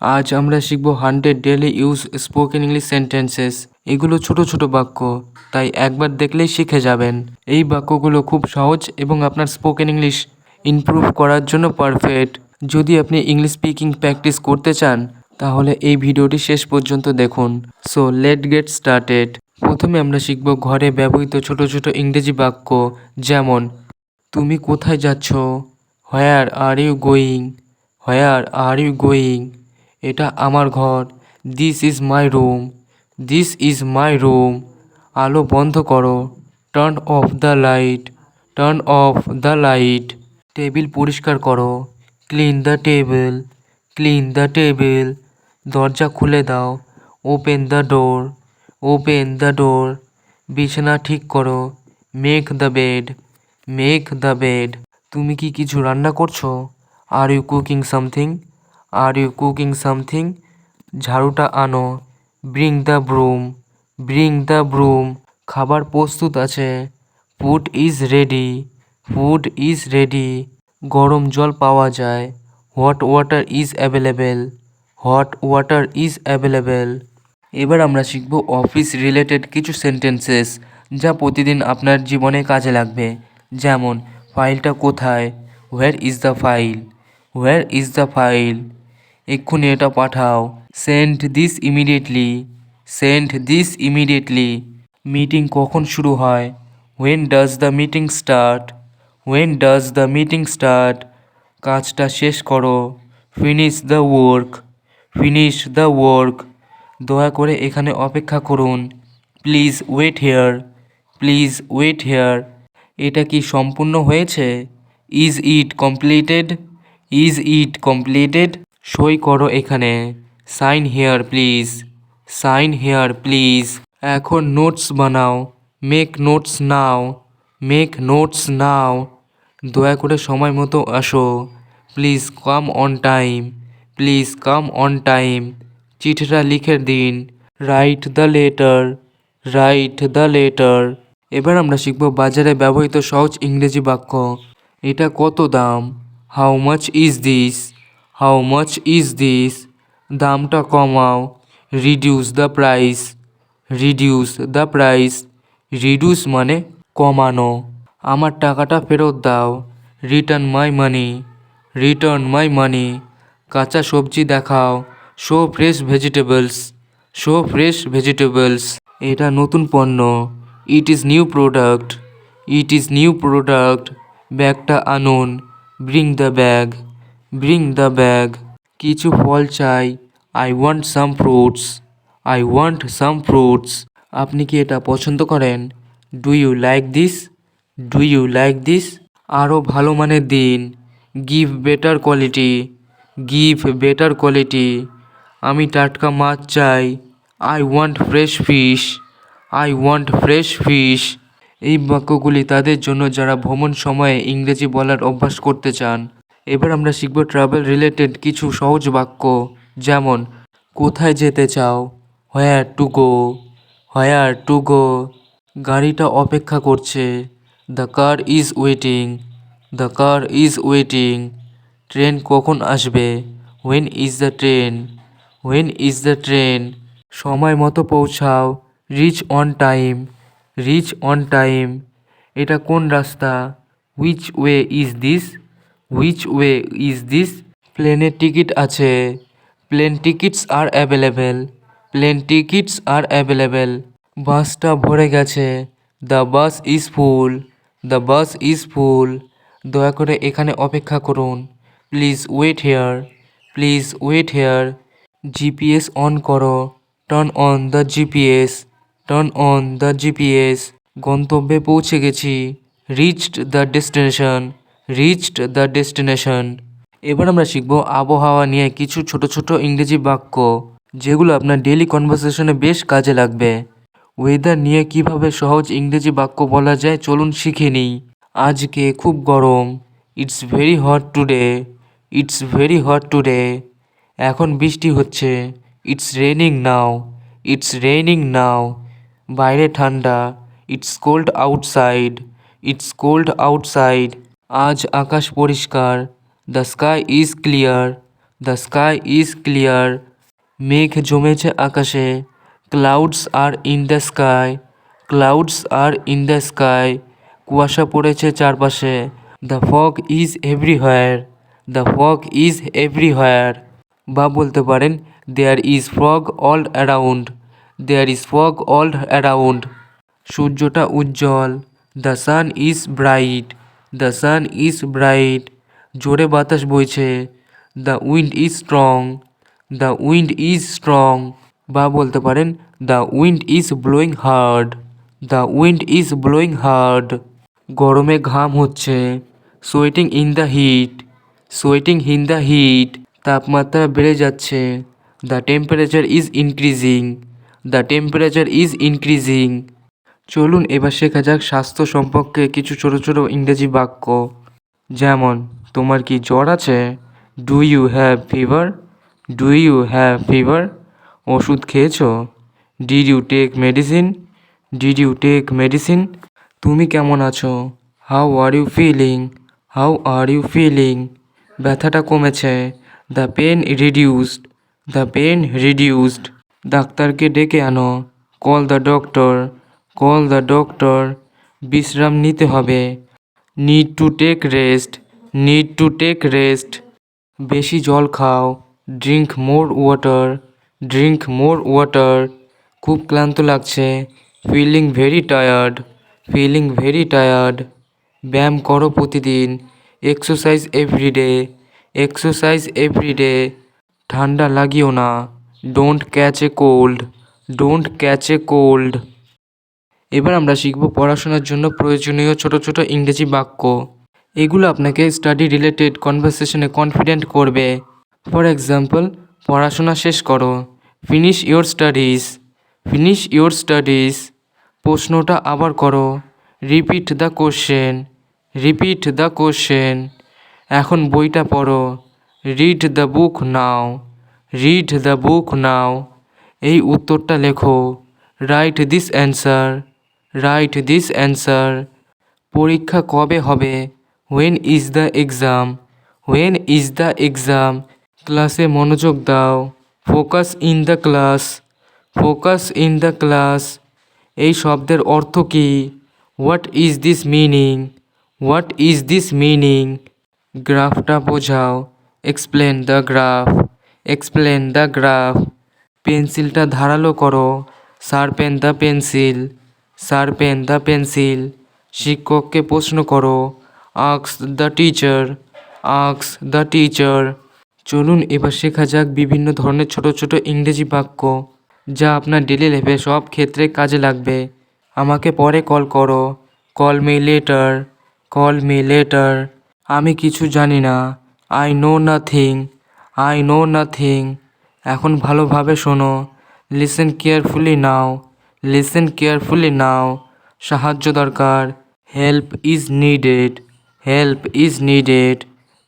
আজ আমরা শিখব hundred daily use spoken English sentences. এগুলো ছোট ছোট বাক্য, তাই একবার দেখলেই শিখে যাবেন। এই বাক্যগুলো খুব সহজ এবং আপনার স্পোকেন ইংলিশ ইমপ্রুভ করার জন্য পারফেক্ট। যদি আপনি ইংলিশ স্পিকিং প্র্যাকটিস করতে চান, তাহলে এই ভিডিওটি শেষ পর্যন্ত দেখুন। So, let get started. প্রথমে আমরা শিখব ঘরে ব্যবহৃত ছোট ছোট ইংরেজি বাক্য, যেমন, তুমি কোথায় যাচ্ছ? Where are you going where are you going এটা আমার ঘর। This is my room this is my room আলো বন্ধ করো। Turn off the light turn off the light table পরিষ্কার করো। Clean the table clean the table দরজা খুলে দাও। Open the door open the door বিছানা ঠিক করো। Make the bed make the bed তুমি কি কিছু রান্না করছ? Are you cooking something are you cooking something ঝাড়ুটা আনো। Bring the broom bring the broom খাবার প্রস্তুত আছে। Food is ready food is ready গরম জল পাওয়া যায়। Hot water is available hot water is available এবার আমরা শিখব অফিস রিলেটেড কিছু সেন্টেন্সেস যা প্রতিদিন আপনার জীবনে কাজে লাগবে। যেমন ফাইলটা কোথায়? Where is the file where is the file এক্ষুনি এটা পাঠাও। Send this immediately send this immediately meeting কখন শুরু হয়? When does the meeting start when does the meeting start কাজটা শেষ করো। Finish the work finish the work দয়া করে এখানে অপেক্ষা করুন। Please wait here please wait here এটা কি সম্পূর্ণ হয়েছে? Is it completed is it completed সই করো এখানে। Sign here please sign here please এখন নোটস বানাও। Make notes now make notes now দয়া করে সময় মতো আসো। Please come on time please come on time চিঠিটা লিখে দিন। Write the letter write the letter এবার আমরা শিখব বাজারে ব্যবহৃত সহজ ইংরেজি বাক্য। এটা কত দাম? How much is this how much is this দামটা কমাও। Reduce the price reduce the price reduce মানে কমানো। আমার টাকাটা ফেরত দাও। রিটার্ন মাই মানি রিটার্ন মাই মানি কাঁচা সবজি দেখাও। Show fresh vegetables show fresh vegetables এটা নতুন পণ্য। It is new product it is new product ব্যাগটা আনুন। Bring the bag bring the bag কিছু ফল চাই। I want some fruits I want some fruits আপনি কি এটা পছন্দ করেন? Do you like this do you like this আরও ভালো মানের দিন। Give better quality give better quality আমি টাটকা মাছ চাই। I want fresh fish I want fresh fish এই বাক্যগুলি তাদের জন্য যারা ভ্রমণ সময়ে ইংরেজি বলার অভ্যাস করতে চান। এবার আমরা শিখব ট্রাভেল রিলেটেড কিছু সহজ বাক্য, যেমন, কোথায় যেতে চাও? Where to go where to go গাড়িটা অপেক্ষা করছে। The car is waiting the car is waiting train কখন আসবে? When is the train when is the train সময় মতো পৌঁছাও। Reach on time reach on time এটা কোন রাস্তা? Which way is this which way is this প্লেনের ticket আছে। Plane tickets are available plane tickets are available বাসটা ভরে গেছে। The bus is full the bus is full দয়া করে এখানে অপেক্ষা করুন। Please wait here please wait here GPS on করো। Turn on the GPS turn on the GPS গন্তব্যে পৌঁছে গেছি। Reached the destination reached the destination এবার আমরা শিখব আবহাওয়া নিয়ে কিছু ছোট ছোট ইংরেজি বাক্য, যেগুলো আপনার ডেলি কনভারসেশনে বেশ কাজে লাগবে। ওয়েদার নিয়ে কীভাবে সহজ ইংরেজি বাক্য বলা যায় চলুন শিখে নিই। আজকে খুব গরম। It's very hot today it's very hot today এখন বৃষ্টি হচ্ছে। It's raining now it's raining now বাইরে ঠান্ডা। It's cold outside it's cold outside আজ আকাশ পরিষ্কার the sky is clear the sky is clear মেঘ জমেছে আকাশে clouds are in the sky clouds are in the sky কুয়াশা পড়েছে চারপাশে the fog is everywhere the fog is everywhere বা বলতে পারেন there is fog all around there is fog all around সূর্যটা উজ্জ্বল the sun is bright the sun is bright জোরে বাতাস বইছে। The wind is strong the wind is strong বা বলতে পারেন the wind is blowing hard the wind is blowing hard গরমে ঘাম হচ্ছে। Sweating in the heat sweating in the heat তাপমাত্রা বেড়ে যাচ্ছে। The temperature is increasing the temperature is increasing চলুন এবার শেখা যাক স্বাস্থ্য সম্পর্কে কিছু ছোট ছোট ইংরেজি বাক্য। যেমন, তোমার কি জ্বর আছে? Do you have fever do you have fever ওষুধ খেয়েছো? Did you take medicine did you take medicine তুমি কেমন আছো? How are you feeling how are you feeling ব্যথাটা কমেছে। The pain reduced the pain reduced ডাক্তারকে ডেকে আনো। Call the doctor call the doctor বিশ্রাম নিতে হবে। Need to take rest need to take rest বেশি জল খাও drink more water drink more water খুব ক্লান্ত লাগছে feeling very tired feeling very tired ব্যায়াম করো প্রতিদিন এক্সারসাইজ এভরিডে এক্সারসাইজ এভরিডে ঠান্ডা লাগিও না don't catch a cold don't catch a cold এবার আমরা শিখব পড়াশোনার জন্য প্রয়োজনীয় ছোট ছোট ইংরেজি বাক্য। এগুলো আপনাকে স্টাডি রিলেটেড কনভারসেশনে কনফিডেন্ট করবে। ফর এক্সাম্পল পড়াশোনা শেষ করো। Finish your studies finish your studies প্রশ্নটা আবার করো। Repeat the question repeat the question এখন বইটা পড়ো। Read the book now read the book now এই উত্তরটা লেখো। Write this answer write this answer পরীক্ষা কবে হবে? When is the exam when is the exam ক্লাসে মনোযোগ দাও। Focus in the class focus in the class এই শব্দের অর্থ কী? What is this meaning what is this meaning গ্রাফটা বোঝাও। Explain the graph explain the graph পেন্সিলটা ধারালো করো। Sharpen the pencil sharpen the pencil. শিক্ষককে প্রশ্ন করো। আক্স দ্য টিচার। আক্স the teacher. চলুন এবার শেখা যাক বিভিন্ন ধরনের ছোট ছোট ইংরেজি বাক্য, যা আপনার ডেলি লাইফে সব ক্ষেত্রে কাজে লাগবে। আমাকে পরে কল করো। Call me later call me later আমি কিছু জানি না। I know nothing I know nothing এখন ভালোভাবে শোনো। Listen carefully now listen carefully now সাহায্য দরকার। Help is needed help is needed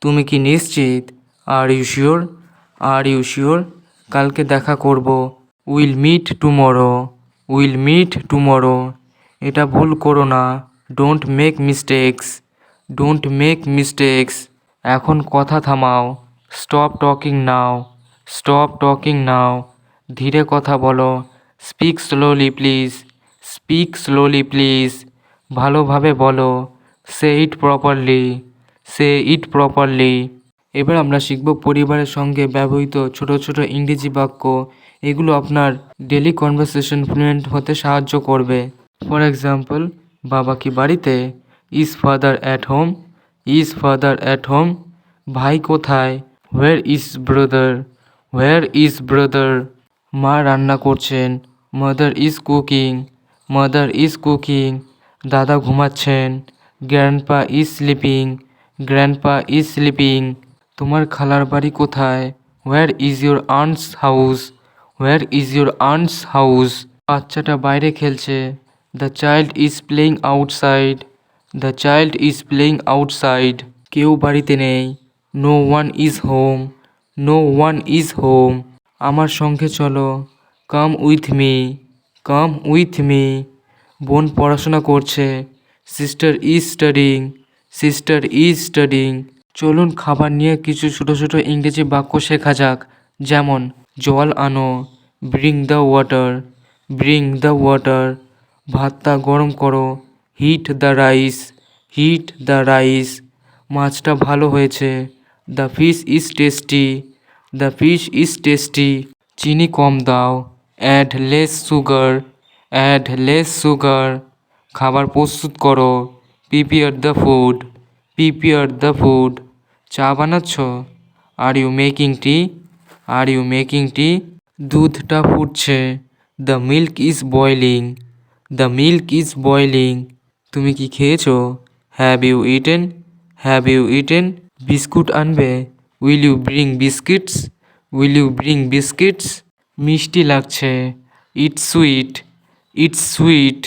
তুমি কি নিশ্চিত? Are you sure are you sure কালকে দেখা করব। Will meet tomorrow will meet tomorrow এটা ভুল করো না। Don't make mistakes don't make mistakes এখন কথা থামাও। Stop talking now stop talking now ধীরে কথা বলো। Speak slowly please speak slowly please ভালোভাবে বলো। সে it properly say it properly এবার আমরা শিখব পরিবারের সঙ্গে ব্যবহৃত ছোট ছোট ইংরেজি বাক্য। এগুলো আপনার ডেলি কনভারসেশন ফ্লুয়েন্ট হতে সাহায্য করবে। ফর এক্সাম্পল বাবা কি বাড়িতে? Is father at home is father at home ভাই কোথায়? Where is brother where is brother মা রান্না করছেন mother is cooking mother is cooking দাদা ঘুমাচ্ছেন grandpa is sleeping grandpa is sleeping তোমার খালার বাড়ি কোথায়? Where is your aunt's house where is your aunt's house বাচ্চাটা বাইরে খেলছে the child is playing outside the child is playing outside কেউ বাড়িতে নেই no one is home no one is home আমার সঙ্গে চলো। Come with me come with me বোন পড়াশোনা করছে। Sister is studying sister is studying চলুন খাবার নিয়ে কিছু ছোটো ছোটো ইংরেজি বাক্য শেখা যাক। যেমন, জল আনো bring the water bring the water ভাতটা গরম করো heat the rice heat the rice মাছটা ভালো হয়েছে। The fish is tasty the fish is tasty চিনি কম দাও। Add less sugar add less sugar খাবার প্রস্তুত করো। Prepare the food prepare the food চা বানাচ্ছ? Are you making tea are you making tea দুধটা ফুটছে। The milk is boiling the milk is boiling তুমি কি খেয়েছো? Have you eaten have you eaten biscuit আনবে? Will you bring biscuits will you bring biscuits মিষ্টি লাগছে। It's sweet it's sweet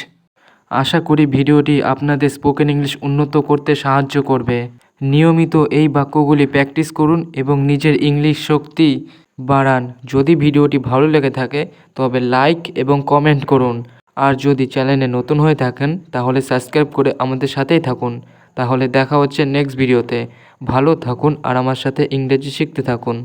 আশা করি ভিডিওটি আপনাদের স্পোকেন ইংলিশ উন্নত করতে সাহায্য করবে। নিয়মিত এই বাক্যগুলি প্র্যাকটিস করুন এবং নিজের ইংলিশ শক্তি বাড়ান। যদি ভিডিওটি ভালো লেগে থাকে, তবে লাইক এবং কমেন্ট করুন। আর যদি চ্যানেলে নতুন হয়ে থাকেন, তাহলে সাবস্ক্রাইব করে আমাদের সাথেই থাকুন। তাহলে দেখা হচ্ছে নেক্সট ভিডিওতে ভালো থাকুন আর আমার সাথে ইংরেজি শিখতে থাকুন।